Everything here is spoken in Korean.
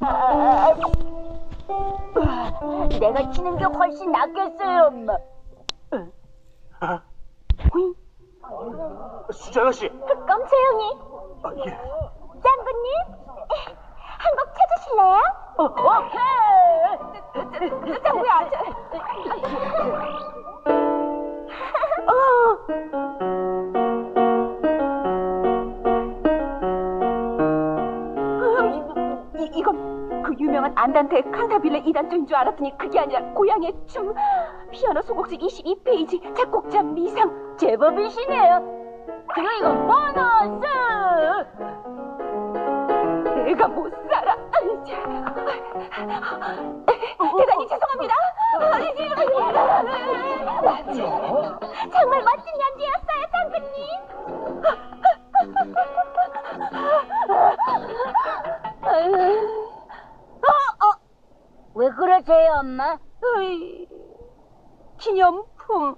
아, 내가 치는 게 훨씬 낫겠어요, 엄마. 수지 아가씨. 그럼 조용히. 아, 예. 짱구님, 한 곡 쳐주실래요? 어, 오케이. 짱구야, 이, 이건 그 유명한 안단테 칸타빌레 이단조인 줄 알았더니 그게 아니라 고향의 춤 피아노 소곡집 22페이지 작곡자 미상 제법이시네요. 그리고 이거 보너스. 내가 못 살아 대단히 죄송합니다 정말 멋진 연주였어요, 짱구님. 왜 그러세요, 엄마? 어이, 기념품